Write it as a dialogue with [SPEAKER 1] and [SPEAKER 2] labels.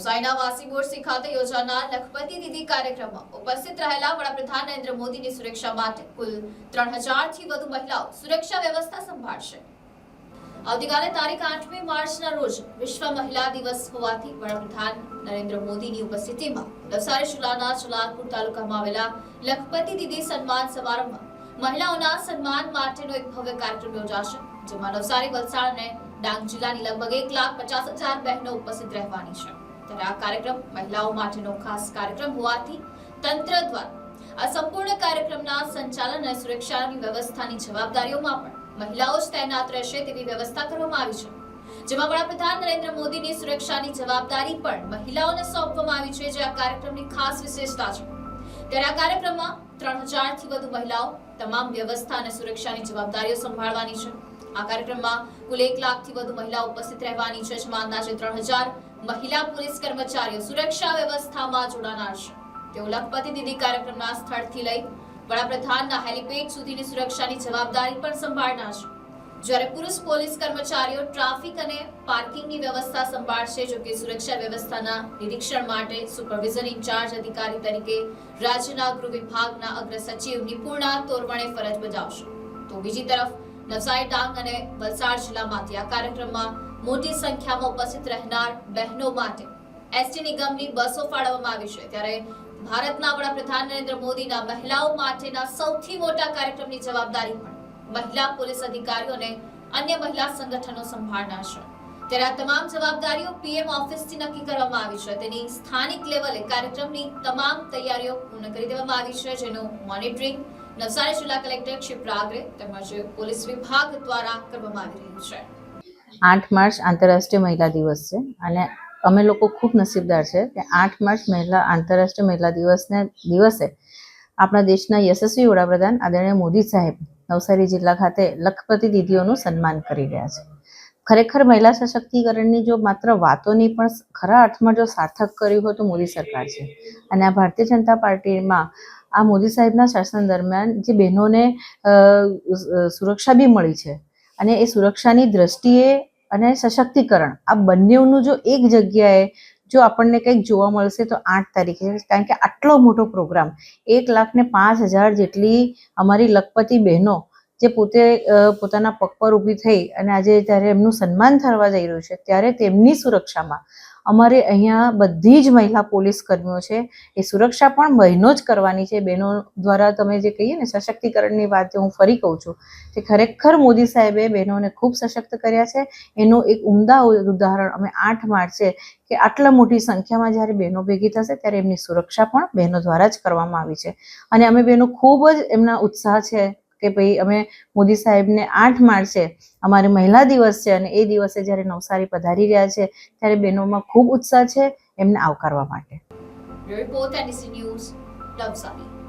[SPEAKER 1] નવસારીના વાસી ખાતે યોજાનાર લખપતિ દીદી કાર્યક્રમમાં ઉપસ્થિત રહેલા વડાપ્રધાન નરેન્દ્ર મોદીની સુરક્ષા માટે કુલ ત્રણ હજારથી વધુ મહિલાઓ સુરક્ષા વ્યવસ્થા સંભાળશે. આવતીકાલે તારીખ આઠમી માર્ચના રોજ વિશ્વ મહિલા દિવસ હોવાથી વડાપ્રધાન નરેન્દ્ર મોદીની ઉપસ્થિતિમાં નવસારી જિલ્લાના જલાલપુર તાલુકામાં આવેલા લખપતિ દીદી સન્માન સમારંભમાં મહિલાઓના સન્માન માટેનો એક ભવ્ય કાર્યક્રમ યોજાશે, જેમાં નવસારી વલસાડ અને ડાંગ જિલ્લાની લગભગ એક લાખ પચાસ હજાર બહેનો ઉપસ્થિત રહેવાની છે. ત્યારે આ કાર્યક્રમ મહિલાઓ માટેનો ખાસ કાર્યક્રમ હોવાથી તંત્ર દ્વારા આ સંપૂર્ણ કાર્યક્રમના સંચાલન અને સુરક્ષાની વ્યવસ્થાની જવાબદારીઓમાં પણ મહિલાઓ જ તૈનાત રહેશે તેવી વ્યવસ્થા કરવામાં આવી છે. જેમાં વડાપ્રધાન નરેન્દ્ર મોદીની સુરક્ષાની જવાબદારી પણ મહિલાઓને સોંપવામાં આવી છે જે આ કાર્યક્રમની ખાસ વિશેષતા છે. ત્યારે આ કાર્યક્રમમાં ત્રણ હજારથી વધુ મહિલાઓ તમામ વ્યવસ્થા અને સુરક્ષાની જવાબદારીઓ સંભાળવાની છે. આ કાર્યક્રમમાં કુલ એક લાખથી વધુ મહિલા ઉપસ્થિત રહેવાની છે જેમાં અંદાજે ત્રણ મહિલા પોલીસ કર્મચારીઓ સુરક્ષા વ્યવસ્થામાં જોડાનાર છે. તેઓ લખપતિ દીદી કાર્યક્રમના સ્થળથી લઈ વડાપ્રધાનના હેલિપેડ સુધીની સુરક્ષાની જવાબદારી પણ સંભાળનાર છે. જ્યારે પુરુષ પોલીસ કર્મચારીઓ ટ્રાફિક અને પાર્કિંગની વ્યવસ્થા સંભાળશે, જો કે સુરક્ષા વ્યવસ્થાના નિરીક્ષણ માટે સુપરવિઝન ઇન્ચાર્જ અધિકારી તરીકે રાજ્યના ગૃહ વિભાગના અગ્ર સચિવ નિપુણા તોરવણે ફરજ બજાવશે. તો બીજી તરફ નવસારી ડાંગ અને વલસાડ જિલ્લામાંથી આ કાર્યક્રમમાં મોટી સંખ્યામાં ઉપસ્થિત રહેનાર બહેનો માટે એસટી નિગમની બસો ફાળવવામાં આવી છે. ત્યારે ભારતના વડાપ્રધાન નરેન્દ્ર મોદીના મહિલાઓ માટેના સૌથી મોટા કાર્યક્રમની જવાબદારી પણ મહિલા પોલીસ અધિકારીઓ અને અન્ય મહિલા સંગઠનો સંભાળનાર છે. ત્યારે આ તમામ જવાબદારીઓ પીએમ ઓફિસથી નક્કી કરવામાં આવી છે. તેની સ્થાનિક લેવલે કાર્યક્રમની તમામ તૈયારીઓ પૂર્ણ કરી દેવામાં આવી છે, જેનું મોનિટરિંગ નવસારી જિલ્લા કલેક્ટર ક્ષિપ્રાગ્રે તેમજ પોલીસ વિભાગ દ્વારા કરવામાં આવી રહ્યું છે.
[SPEAKER 2] આઠ માર્ચ આંતરરાષ્ટ્રીય મહિલા દિવસ છે અને અમે લોકો ખૂબ નસીબદાર છે કે આઠ માર્ચ મહિલા આંતરરાષ્ટ્રીય મહિલા દિવસને દિવસે આપણા દેશના યશસ્વી વડાપ્રધાન આદરણીય મોદી સાહેબ નવસારી જિલ્લા ખાતે લખપતિ દીદીઓનું સન્માન કરી રહ્યા છે. ખરેખર મહિલા સશક્તિકરણની જો માત્ર વાતોની પણ ખરા અર્થમાં જો સાર્થક કર્યું હોય તો મોદી સરકાર છે. અને આ ભારતીય જનતા પાર્ટીમાં આ મોદી સાહેબના શાસન દરમિયાન જે બહેનોને સુરક્ષા બી મળી છે. અને એ સુરક્ષાની દ્રષ્ટિએ અને સશક્તિકરણ, આ બંનેનું જો એક જગ્યાએ જો આપણને કંઈક જોવા મળશે તો આઠ તારીખે, કારણ કે આટલો મોટો પ્રોગ્રામ, એક લાખ ને પાંચ હજાર જેટલી અમારી લખપતિ બહેનો જે પોતે પોતાના પગ પર ઊભી થઈ અને આજે જ્યારે એમનું સન્માન થવા જઈ રહ્યું છે, ત્યારે તેમની સુરક્ષામાં અમારે અહીંયા બધી જ મહિલા પોલીસ કર્મીઓ છે, એ સુરક્ષા પણ બહેનો જ કરવાની છે. બહેનો દ્વારા તમે જે કહીએ ને, સશક્તિકરણની વાત હું ફરી કહું છું કે ખરેખર મોદી સાહેબે બહેનોને ખૂબ સશક્ત કર્યા છે. એનું એક ઉમદા ઉદાહરણ અમે આઠ માર્ચે કે આટલા મોટી સંખ્યામાં જ્યારે બહેનો ભેગી થશે, ત્યારે એમની સુરક્ષા પણ બહેનો દ્વારા જ કરવામાં આવી છે. અને અમે બહેનો ખૂબ જ એમના ઉત્સાહ છે કે ભાઈ અમે મોદી સાહેબને આઠ માર્ચે અમારે મહિલા દિવસ છે અને એ દિવસે જ્યારે નવસારી પધારી રહ્યા છે, ત્યારે બહેનોમાં ખૂબ ઉત્સાહ છે એમને આવકારવા માટે.
[SPEAKER 1] Report news Navsari